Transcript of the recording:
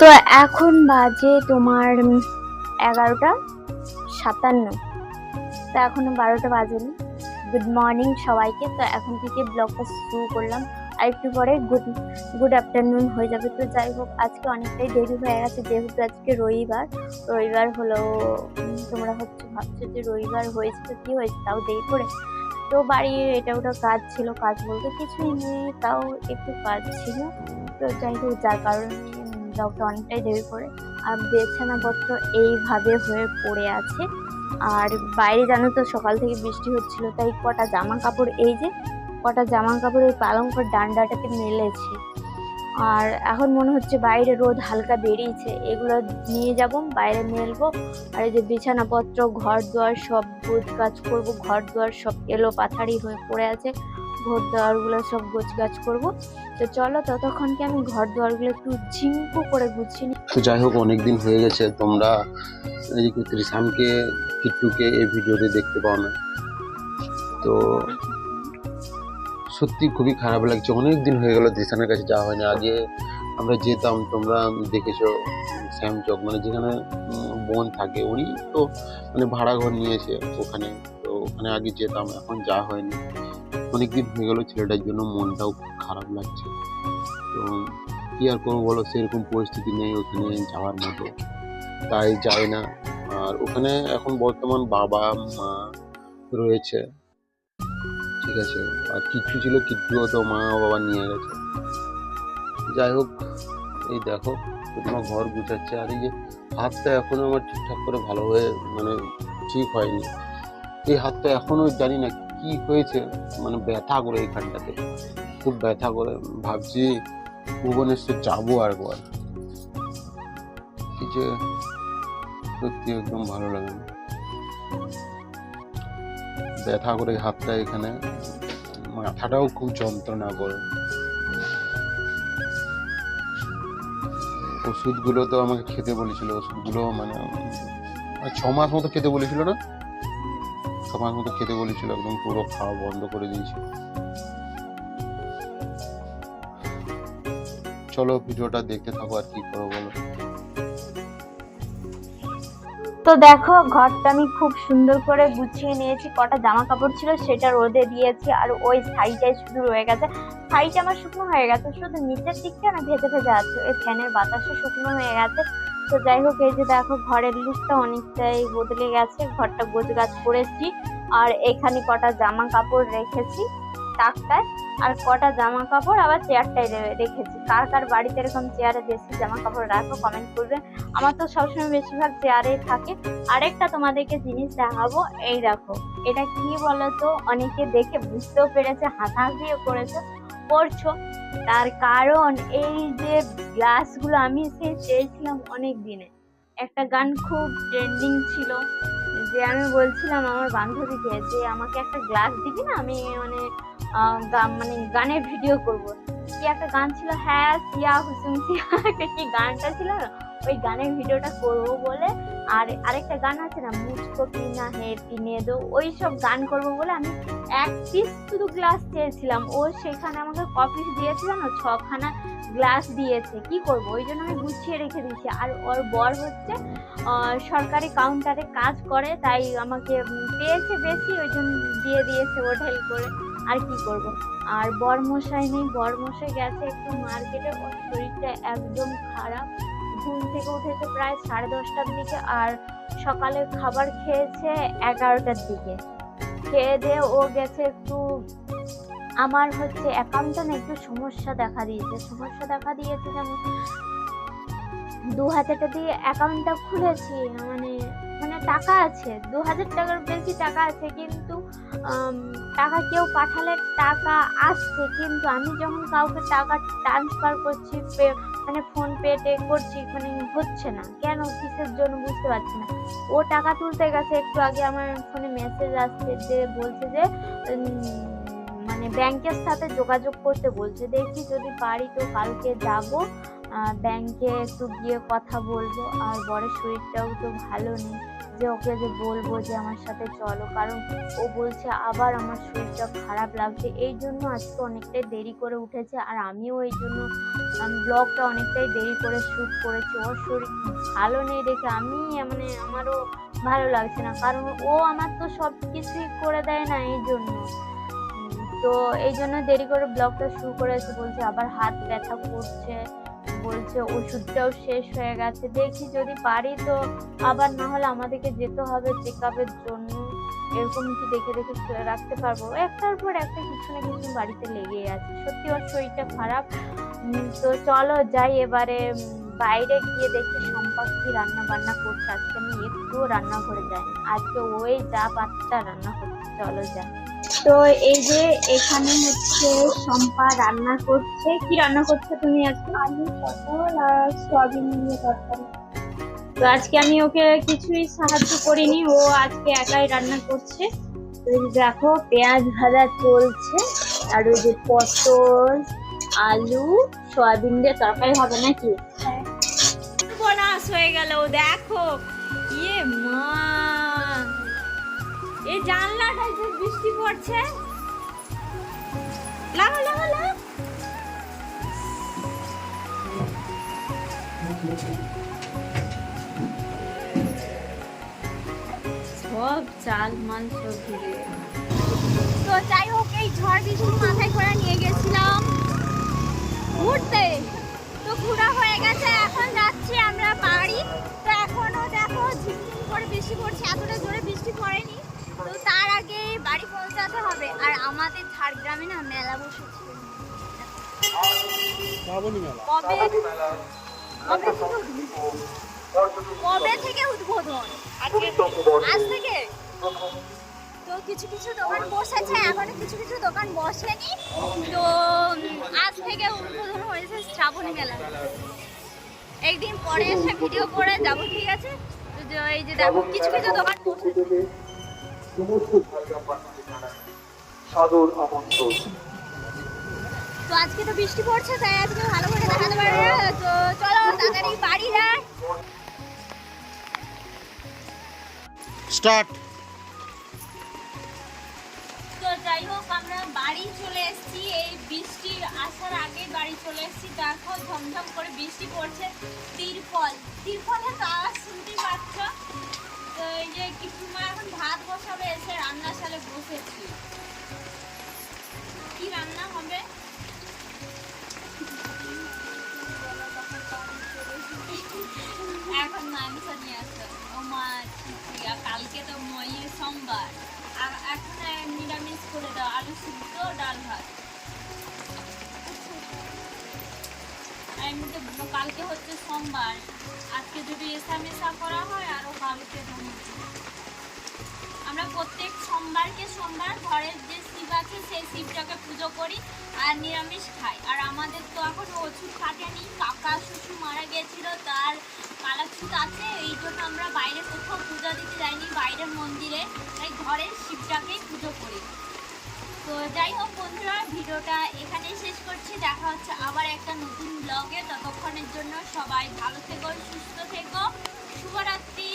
তো এখন বাজে তোমার এগারোটা সাতান্ন। তো এখনও বারোটা বাজেনি। গুড মর্নিং সবাইকে। তো এখন থেকে ব্লগটা শুরু করলাম। আর একটু পরে গুড গুড আফটারনুন হয়ে যাবে। তো যাই হোক, আজকে অনেকটাই দেরি হয়ে গেছে। যেহেতু আজকে রবিবার রবিবার হলো তোমরা হচ্ছে ভাবছ যে রবিবার হয়েছে তো কী হয়েছে? তাও দেরি করে। তো বাড়ির এটা ওটা কাজ ছিল, কাজ বলতে কিছুই নেই, তাও একটু কাজ ছিল। তো যাই হোক, যার কারণে ব্লগটা অনেকটাই দেরি করে। আর বিছানাপত্র এইভাবে হয়ে পড়ে আছে। আর বাইরে জানো তো সকাল থেকে বৃষ্টি হচ্ছিল, তাই কটা জামা কাপড় এই যে কটা জামা কাপড় এই পালঙ্কর ডান্ডাটাতে মেলেছি। আর এখন মনে হচ্ছে বাইরে রোদ হালকা বেরিয়েছে, এগুলো নিয়ে যাব, বাইরে মেলবো। আর এই যে বিছানাপত্র ঘর দুয়ার সব গোছ গাছ করব ঘর দুয়ার সব এলো পাথারি হয়ে পড়ে আছে। ঘর দুয়ারগুলো সব গোছ গাছ করব। তো চলো ততক্ষণকে আমি ঘর দুয়ারগুলো একটু ঝিঙ্কু করে নিই তো যাই হোক অনেক দিন হয়ে গেছে, তোমরা যে ত্রিশামকে কিট্টুকে এই ভিডিওতে দেখতে পাও না। তো সত্যি খুবই খারাপ লাগছে। অনেক দিন হয়ে গেল ত্রিশানের কাছে যাওয়া হয় না আগে আমরা যেতাম, তোমরা দেখেছ শ্যাম চক মানে যেখানে বোন থাকে, উনি তো মানে ভাড়া ঘর নিয়েছে ওখানে। তো ওখানে আগে যেতাম, এখন যাওয়া হয়নি। অনেক দিন হয়ে গেল ছেলেটার জন্য মনটাও খারাপ লাগছে। তো কি আর করব বলো? সেরকম পরিস্থিতি নেই ওখানে যাওয়ার মতো। তাই যায় না। আর ওখানে এখন বর্তমান বাবা, মা রয়েছে। ঠিক আছে। আর কিচ্ছু ছিল কিচ্ছুও তো মা বাবা নিয়ে গেছে। যাই হোক, এই দেখো তোমার ঘর গুছাচ্ছে। আর এই যে হাতটা এখনও আমার ঠিকঠাক করে ভালো হয়ে মানে ঠিক হয়নি। এই হাতটা এখনও জানি না কি হয়েছে? মানে ব্যথা করে এইখানটাতে খুব ব্যথা করে। ভাবছি ভুবনেশ্বর যাব আর একবার যে সত্যি একদম ভালো লাগে না। ব্যথা করে হাতটা এখানে। মাথাটাও খুব যন্ত্রণা করে। ওষুধগুলো তো আমাকে খেতে বলেছিল। ওষুধগুলো মানে ছ মাস মতো খেতে বলেছিল না? মাস মতো খেতে বলেছিল, একদম পুরো খাওয়া বন্ধ করে দিয়েছিল চলো ভিডিওটা দেখতে থাকো আর কি করো বলো। তো দেখো, ঘরটা আমি খুব সুন্দর করে গুছিয়ে নিয়েছি। কটা জামা কাপড় ছিল সেটা রোদে দিয়েছি আর ওই শাড়িটাই শুধু রয়ে গেছে। শাড়িটা আমার শুকনো হয়ে গেছে, শুধু নিচের দিকটা না, ভেজে ভেজে আছে। ওই ফ্যানের বাতাসে শুকনো হয়ে গেছে। তো যাই হোক, এই যে দেখো ঘরের লুকটা অনেকটাই বদলে গেছে। ঘরটা গোছ গাছ করেছি আর এখানে কটা জামা কাপড় রেখেছি তাকটায় আর কটা জামা কাপড় আবার চেয়ারটাই রেখেছি। কার কার বাড়িতে এরকম চেয়ারে বেশি জামা কাপড় রাখো কমেন্ট করবে। আমার তো সবসময় বেশিরভাগ চেয়ারেই থাকে। আরেকটা তোমাদেরকে জিনিস দেখাবো, এই দেখো। এটা কি বলতো? অনেকে দেখে বুঝতেও পেরেছে, হাসাহাসিও করেছে। করছ তার কারণ এই যে গ্লাসগুলো আমি সে চেয়েছিলাম অনেক দিনে একটা গান খুব ট্রেন্ডিং ছিল, যে আমি বলছিলাম আমার বান্ধবীকে যে, আমাকে একটা গ্লাস দিবি না? আমি মানে মানে গানের ভিডিও করব। কি একটা গান ছিল? হ্যাঁ সিয়া হুসুম সিয়া কি গানটা ছিল? না ওই গানের ভিডিওটা করব বলে। আর আরেকটা গান আছে না, মুচকো কি না হে, পিনে দো। ওই সব গান করব বলে আমি এক পিস শুধু গ্লাস চেয়েছিলাম ও সেখানে আমাকে কপিস দিয়েছিল না, ছখানা গ্লাস দিয়েছে। কি করব? ওই জন্য আমি গুছিয়ে রেখে দিয়েছি। আর ওর বর হচ্ছে সরকারি কাউন্টারে কাজ করে, তাই আমাকে পেয়েছে বেশি, ওই জন্য দিয়ে দিয়েছে ও করে। আর কি করব? আর বরমশাই নেই। বরমশাই গেছে একটু মার্কেটে। ওর শরীরটা একদম খারাপ। ঘুম থেকে উঠেছে প্রায় সাড়ে দশটার দিকে। আর সকালে খাবার খেয়েছে এগারোটার দিকে। খেয়ে দিয়ে ও গেছে একটু, আমার হচ্ছে অ্যাকাউন্টটা না একটু সমস্যা দেখা দিয়েছে। সমস্যা দেখা দিয়েছে যেমন দু হাজারটা দিয়ে অ্যাকাউন্টটা খুলেছি মানে মানে টাকা আছে, দু হাজার টাকার বেশি টাকা আছে? কিন্তু টাকা কেউ পাঠালে টাকা আসছে, কিন্তু আমি যখন কাউকে টাকা ট্রান্সফার করছি মানে ফোন পেতে করছি মানে হচ্ছে না। কেন? কিসের জন্য বুঝতে পারছি না। ও টাকা তুলতে গেছে, একটু আগে আমার ফোনে মেসেজ আসছে যে, বলছে যে মানে ব্যাংকের সাথে যোগাযোগ করতে বলছে। দেখি যদি পারি তো কালকে যাব। ব্যাংকে একটু গিয়ে কথা বলব। আর বরের শরীরটাও তো ভালো নেই। যে ওকে যে বলব যে আমার সাথে চলো। কারণ ও বলছে আবার আমার শরীরটা খারাপ লাগছে। এই জন্য আজকে অনেকটাই দেরি করে উঠেছে। আর আমিও এই জন্য ব্লগটা অনেকটাই দেরি করে শ্যুট করেছি। ওর শরীর ভালো নেই দেখে আমি মানে আমারও ভালো লাগছে না। কারণ ও আমার তো সব কিছুই করে দেয় না এই জন্য। তো এই জন্য দেরি করে ব্লগটা শুরু করেছে। বলছে আবার হাত ব্যথা করছে। বলছে ওষুধটাও শেষ হয়ে গেছে। দেখি যদি পারি তো আবার না হলে আমাদেরকে যেতে হবে চেক আপের জন্য। এরকম কি দেখে দেখে রাখতে পারব? একটার পর একটা কিছু না কিছু বাড়িতে লেগেই আছে। সত্যি ওর শরীরটা খারাপ। তো চলো যাই এবারে বাইরে গিয়ে দেখি সম্পা কি রান্না বান্না করছে। আজকে আমি একটুও রান্না করে যাই আজকে ওই যা পাত্তা রান্না করছে চলো যাই। তো এই যে এখানে হচ্ছে সম্পা রান্না করছে। কি রান্না করছে তুমি আজকে? আলু পটল আর সয়াবিন দিয়ে তরকারি। তো আজকে আমি ওকে কিছুই সাহায্য করিনি ও আজকে একাই রান্না করছে। তো দেখো পেঁয়াজ ভাজা চলছে আর ওই যে পটল আলু সয়াবিন দিয়ে তরকারি হবে নাকি? বোনাস হয়ে গেল দেখো। ইয়ে মা। এই জানলাটা যে বৃষ্টি পড়ছে। লাগো লাগো লাগো সব চাল মাল সব ঘিরে তো যাই হোক এই ঝড় বৃষ্টি মাথায় করে নিয়ে গেছিলাম। আমাদের ঝাড়গ্রামে না মেলা বসেছে শ্রাবণী মেলা। কবে? কবে থেকে উদ্বোধন? কবে থেকে উদ্বোধন? আজ থেকে? তো কিছু কিছু দোকান বসেছে এখনও কিছু কিছু দোকান বসেনি। তো আজ থেকে উদ্বোধন হয়েছে শ্রাবণী মেলা। একদিন পরে এসে ভিডিও করে যাব ঠিক আছে? তো এই যে দেখো কিছু কিছু দোকান বসেছে। সাদর আমন্ত্রণ। তো আজকে তো বৃষ্টি পড়ছে তাই আজকে ভালো করে দেখাতে পারে না। তো চলো তাড়াতাড়ি বাড়ি যাই। স্টার্ট। তো যাই হোক আমরা বাড়ি চলে এসেছি। এই বৃষ্টির আসার আগে বাড়ি চলে এসেছি। দেখো ঝমঝম করে বৃষ্টি পড়ছে। তো আওয়াজ পাচ্ছ। তো এই যে কিটুমা এখন ভাত বসাবে এসে রান্নাশালে বসেছি। কি কালকে আর ডাল ভাত। এমনিতে কালকে হচ্ছে সোমবার। আজকে যদি এসা মেশা করা হয় আরও কালকে আমরা প্রত্যেক সোমবারকে সোমবার, ঘরের যে আছে, সেই শিবটাকে পুজো করি আর নিরামিষ খাই। আর আমাদের তো এখন ওষুধ কাটেনি কাকা, শ্বশুর মারা গেছিল তার কালাচ্ছুত আছে, এই জন্য আমরা বাইরে কোথাও পূজা দিতে যাইনি, বাইরের মন্দিরে। তাই ঘরের শিবটাকেই পুজো করি। তো যাই হোক বন্ধুরা, ভিডিওটা এখানেই শেষ করছি। দেখা হচ্ছে আবার একটা নতুন ব্লগে ততক্ষণের জন্য সবাই ভালো থেকো, সুস্থ থেকো। শুভরাত্রি।